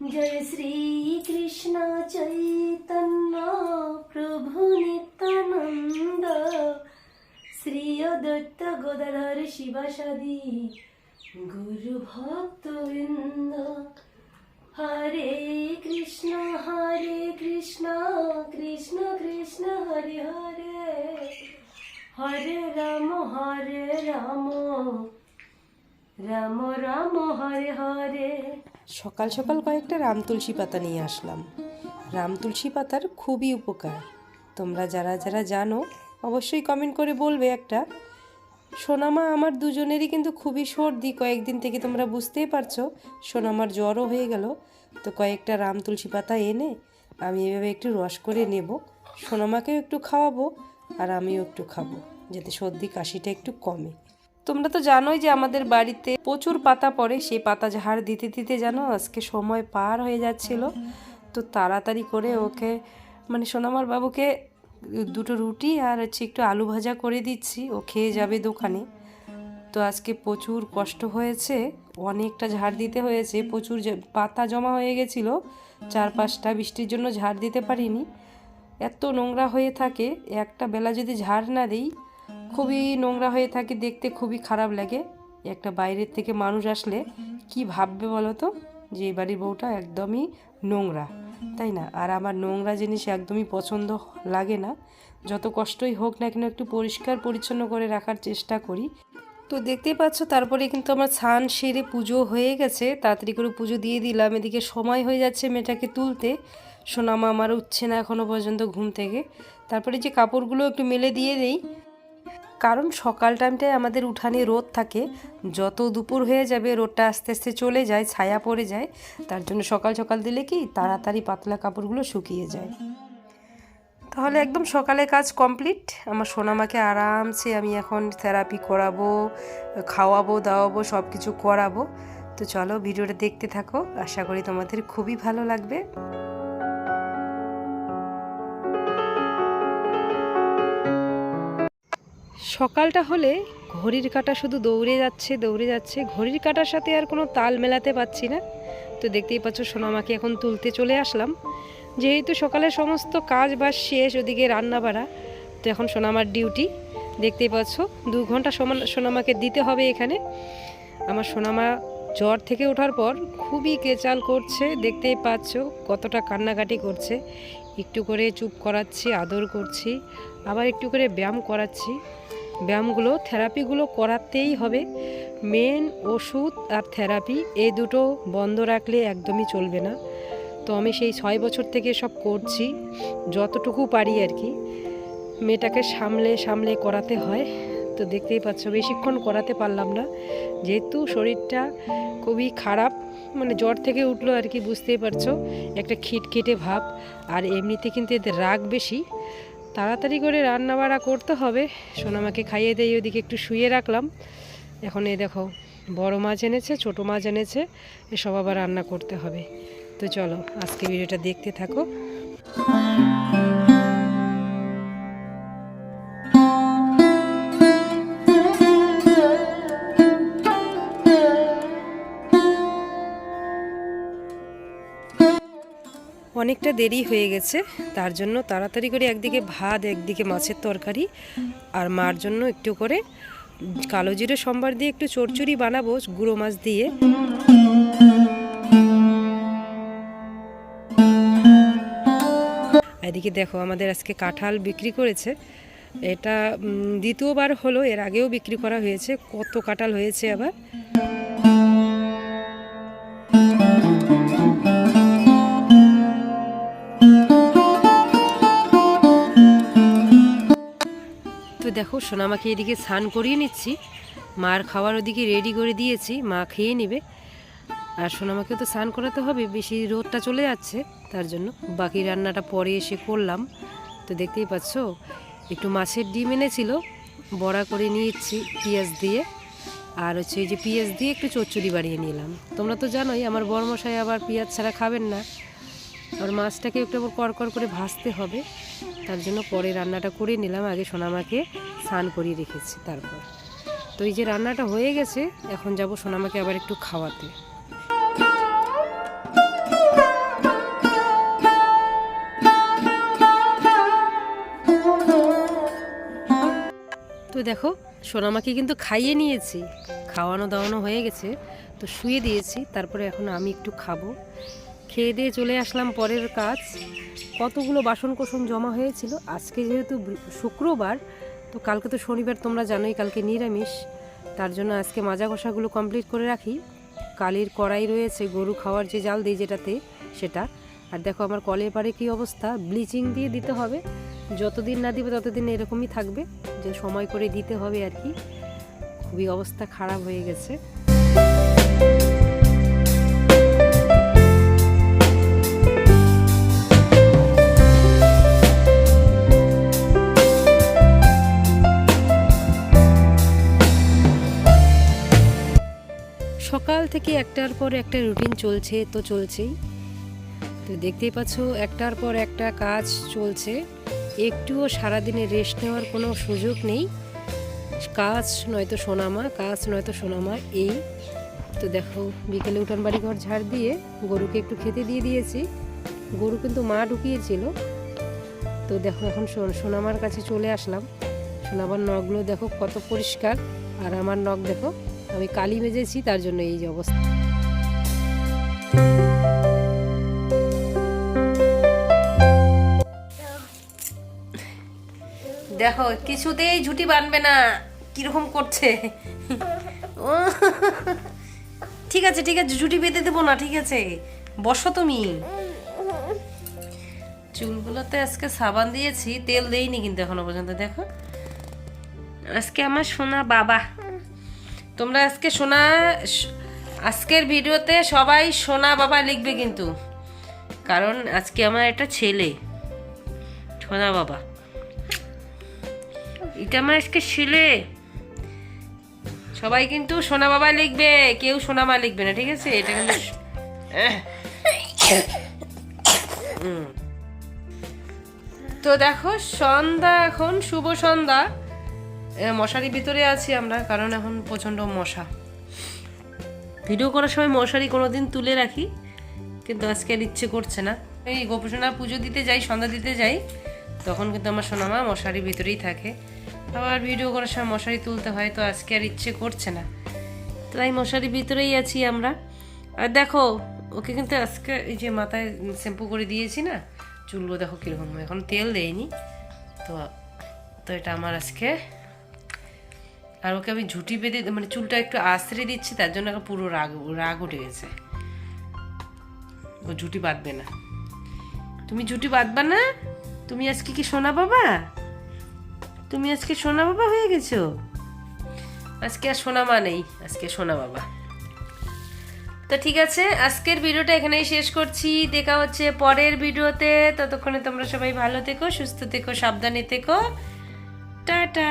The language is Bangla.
জয় শ্রী কৃষ্ণ চৈতন্য প্রভু নিত্যানন্দ। শ্রী অদ্বৈত গদাধর শিবাসাদি, গুরু ভক্ত বৃন্দ হরে কৃষ্ণ হরে কৃষ্ণ কৃষ্ণ কৃষ্ণ, হরে হরে। হরে রাম হরে রাম। রাম রাম, হরে হরে। সকাল সকাল কয়েকটা রাম তুলসী পাতা নিয়ে আসলাম। রাম তুলসী পাতার খুবই উপকার। তোমরা যারা যারা জানো, অবশ্যই কমেন্ট করে বলবে একটা। সোনামা আমার দুজনেরই কিন্তু খুবই সর্দি, কয়েকদিন থেকে তোমরা বুঝতেই পারছ, সোনামার জ্বরও হয়ে গেল। তো কয়েকটা রাম তুলসী পাতা এনে আমি এভাবে একটু রস করে নেব। সোনামাকেও একটু খাওয়াবো আর আমিও একটু খাব, যাতে সর্দি কাশিটা একটু কমে। তোমরা তো জানোই যে আমাদের বাড়িতে প্রচুর পাতা পড়ে, সেই পাতা ঝাড় দিতে দিতে জানো আজকে সময় পার হয়ে যাচ্ছিল। তো তাড়াতাড়ি করে ওকে মানে সোনামার বাবুকে দুটো রুটি আর হচ্ছে একটু আলু ভাজা করে দিচ্ছি। ও খেয়ে যাবে দোকানে। তো আজকে প্রচুর কষ্ট হয়েছে, অনেকটা ঝাড় দিতে হয়েছে। প্রচুর পাতা জমা হয়ে গেছিল। চার পাঁচটা বৃষ্টির জন্য ঝাড় দিতে পারিনি। এত নোংরা হয়ে থাকে, একটা বেলা যদি ঝাড় না দিই খুবই নোংরা হয়ে থাকে, দেখতে খুবই খারাপ লাগে। একটা বাইরের থেকে মানুষ আসলে কি ভাববে বলো তো? যে এই বাড়ির বউটা একদমই নোংরা, তাই না? আর আমার নোংরা জিনিস একদমই পছন্দ লাগে না। যত কষ্টই হোক না কেন একটু পরিষ্কার পরিচ্ছন্ন করে রাখার চেষ্টা করি। তো দেখতেই পাচ্ছ, তারপরে কিন্তু আমার ছান সেরে পুজো হয়ে গেছে। তাড়াতাড়ি করে পুজো দিয়ে দিলাম। এদিকে সময় হয়ে যাচ্ছে মেয়েটাকে তুলতে। সোনামা আমার উঠছে না এখনও পর্যন্ত ঘুম থেকে। তারপরে যে কাপড়গুলো একটু মেলে দিয়ে দেই কারণ সকাল টাইমটায় আমাদের উঠানে রোদ থাকে। যত দুপুর হয়ে যাবে, রোদটা আস্তে আস্তে চলে যায়, ছায়া পড়ে যায়। তার জন্য সকাল সকাল দিলে কি? তাড়াতাড়ি পাতলা কাপড়গুলো শুকিয়ে যায়। তাহলে একদম সকালে কাজ কমপ্লিট আমার সোনামাকে আরামসে আমি এখন থেরাপি করাবো, খাওয়াবো, দাওয়াবো সব কিছু করাবো। তো চলো, ভিডিওটা দেখতে থাকো। আশা করি তোমাদের খুবই ভালো লাগবে। সকালটা হলে ঘড়ির কাঁটা শুধু দৌড়ে যাচ্ছে দৌড়ে যাচ্ছে। ঘড়ির কাঁটার সাথে আর কোনো তাল মেলাতে পারছি না। তো দেখতেই পাচ্ছ সোনামাকে এখন তুলতে চলে আসলাম। যেহেতু সকালে সমস্ত কাজ বাজ শেষ, ওদিকে রান্না বাড়া, তো এখন সোনামার ডিউটি। দেখতেই পাচ্ছ, দু ঘণ্টা সমান সোনামাকে দিতে হবে এখানে। আমার সোনামা জ্বর থেকে ওঠার পর খুবই কেচাল করছে। দেখতেই পাচ্ছ কতটা কান্নাকাটি করছে। একটু করে চুপ করাচ্ছি, আদর করছি, আবার একটু করে ব্যায়াম করাচ্ছি। ব্যায়ামগুলো থেরাপিগুলো করাতেই হবে। মেন ওষুধ আর থেরাপি এই দুটো বন্ধ রাখলে একদমই চলবে না। তো আমি সেই ছয় বছর থেকে সব করছি, যতটুকু পারি আর কি। মেয়েটাকে সামলে সামলে করাতে হয়। তো দেখতেই পাচ্ছ, বেশিক্ষণ করাতে পারলাম না। যেহেতু শরীরটা খুবই খারাপ মানে জ্বর থেকে উঠল আর কি, বুঝতেই পারছ। একটা খিটখিটে ভাব। আর এমনিতে কিন্তু এদের রাগ বেশি। তাড়াতাড়ি করে রান্না বাড়া করতে হবে। সোনামাকে খাইয়ে দিয়ে ওদিকে একটু শুয়ে রাখলাম। এখন এই দেখো, বড় মাছ এনেছে, ছোট মাছ এনেছে, এসব আবার রান্না করতে হবে। তো চলো, আজকে ভিডিওটা দেখতে থাকো। অনেকটা দেরি হয়ে গেছে, তার জন্য তাড়াতাড়ি করে একদিকে ভাত, একদিকে মাছের তরকারি আর মার জন্য একটু করে কালো জিরে সম্বার দিয়ে একটু চচ্চড়ি বানাবো, গুঁড়ো মাছ দিয়ে। এদিকে দেখো আমাদের আজকে কাঁঠাল বিক্রি করেছে। এটা দ্বিতীয়বার হলো, এর আগেও বিক্রি করা হয়েছে, কত কাঁঠাল হয়েছে আবার। দেখো সোনামাকে এদিকে স্নান করিয়ে নিচ্ছি। মার খাওয়ার ওদিকে রেডি করে দিয়েছি, মা খেয়ে নেবে। আর সোনামাকে তো স্নান করাতে হবে, বেশি রোদটা চলে যাচ্ছে, তার জন্য। বাকি রান্নাটা পরে এসে করলাম। তো দেখতেই পাচ্ছ, একটু মাছের ডিম এনেছিল, বড়া করে নিয়েছি পেঁয়াজ দিয়ে। আর হচ্ছে এই যে পেঁয়াজ দিয়ে একটু চচ্চড়ি বাড়িয়ে নিলাম। তোমরা তো জানোই, আমার বর্মশাই আবার পেঁয়াজ ছাড়া খাবেন না। আর মাছটাকে একটু আবার কড়কড় করে ভাজতে হবে। তার জন্য পরে রান্নাটা করে নিলাম। আগে সোনামাকে স্নান করিয়ে রেখেছি তারপর। তো এই যে রান্নাটা হয়ে গেছে, এখন যাব সোনামাকে আবার একটু খাওয়াতে। তো দেখো, সোনামাকে কিন্তু খাইয়ে নিয়েছি। খাওয়ানো দাওয়ানো হয়ে গেছে। তো শুয়ে দিয়েছি। তারপরে এখন আমি একটু খাব। খেয়ে দিয়ে চলে আসলাম পরের কাজ। কতগুলো বাসন কোসন জমা হয়েছিল? আজকে যেহেতু শুক্রবার, তো কালকে তো শনিবার, তোমরা জানোই কালকে নিরামিষ। তার জন্য আজকে মাজা কষাগুলো কমপ্লিট করে রাখি। কালির কড়াই রয়েছে, গরু খাওয়ার যে জাল দিই যেটাতে, সেটা। আর দেখো আমার কলের পারে কী অবস্থা? ব্লিচিং দিয়ে দিতে হবে। যতদিন না দিবে ততদিন এরকমই থাকবে। যে সময় করে দিতে হবে আর কি। খুবই অবস্থা খারাপ হয়ে গেছে। থেকে একটার পর একটা রুটিন চলছে তো চলছেই। তো দেখতেই পাচ্ছ, একটার পর একটা কাজ চলছে। একটুও সারাদিনে রেস্ট নেওয়ার কোনো সুযোগ নেই। কাজ নয়তো সোনামা, কাজ নয়তো সোনামা, এই। তো দেখো, বিকেলে উঠান বাড়ি ঘর ঝাড় দিয়ে গরুকে একটু খেতে দিয়ে দিয়েছি। গরু কিন্তু মা ঢুকিয়েছিল। তো দেখো, এখন সোনামার কাছে চলে আসলাম। সোনামার নখগুলো দেখো কত পরিষ্কার। আর আমার নখ দেখো আমি কালি মেজেছি, তার জন্য এই যে অবস্থা। দেখো, কিছুতেই ঝুটি বানবে না, কীরকম করছে। ঠিক আছে ঠিক আছে, ঝুটি বেঁধে দেবো না, ঠিক আছে। বসো তুমি। চুলগুলোতে আজকে সাবান দিয়েছি, তেল দেইনি কিন্তু এখনও পর্যন্ত, দেখো। আজকে আমার সোনা বাবা। তোমরা আজকে সোনা আজকের ভিডিওতে সবাই সোনা বাবা লিখবে কিন্তু। কারণ আজকে আমার একটা ছেলে, সোনা বাবা। এটা আমার আজকে ছেলে। সবাই কিন্তু সোনা বাবা লিখবে, কেউ সোনা মা লিখবে না, ঠিক আছে? এটা কিন্তু। তো দেখো, সন্ধ্যা এখন, শুভ সন্ধ্যা। এ, মশারির ভিতরে আছি আমরা কারণ এখন প্রচণ্ড মশা। ভিডিও করার সময় মশারি কোনোদিন তুলে রাখি কিন্তু আজকে আর ইচ্ছে করছে না। এই গোপসোনা পুজো দিতে যাই সন্ধ্যা দিতে যাই তখন কিন্তু আমার সোনামা মশারি ভিতরেই থাকে। আবার ভিডিও করার সময় মশারি তুলতে হয় তো আজকে আর ইচ্ছে করছে না। তো তাই মশারি ভিতরেই আছি আমরা। আর দেখো ওকে কিন্তু আজকে এই যে মাথায় শ্যাম্পু করে দিয়েছি না চুলগুলো দেখো কীরকম। এখন তেল দেয়নি তো তো এটা আমার আজকে আর ওকে আমি ঝুটি বেঁধে মানে চুলটা একটু আশ্রে দিচ্ছি, তার জন্য পুরো রাগ রাগ উঠে গেছে। ও ঝুটি বাঁধবে না। তুমি ঝুটি বাঁধবা না? তুমি আজকে কি সোনা বাবা? তুমি আজকে সোনা বাবা হয়ে গেছো? আজকে আর সোনা মা নেই, আজকে সোনা বাবা। তো ঠিক আছে, আজকের ভিডিওটা এখানেই শেষ করছি। দেখা হচ্ছে পরের ভিডিওতে। ততক্ষণে তোমরা সবাই ভালো থেকো, সুস্থ থেকো, সাবধানে থেকো। টাটা।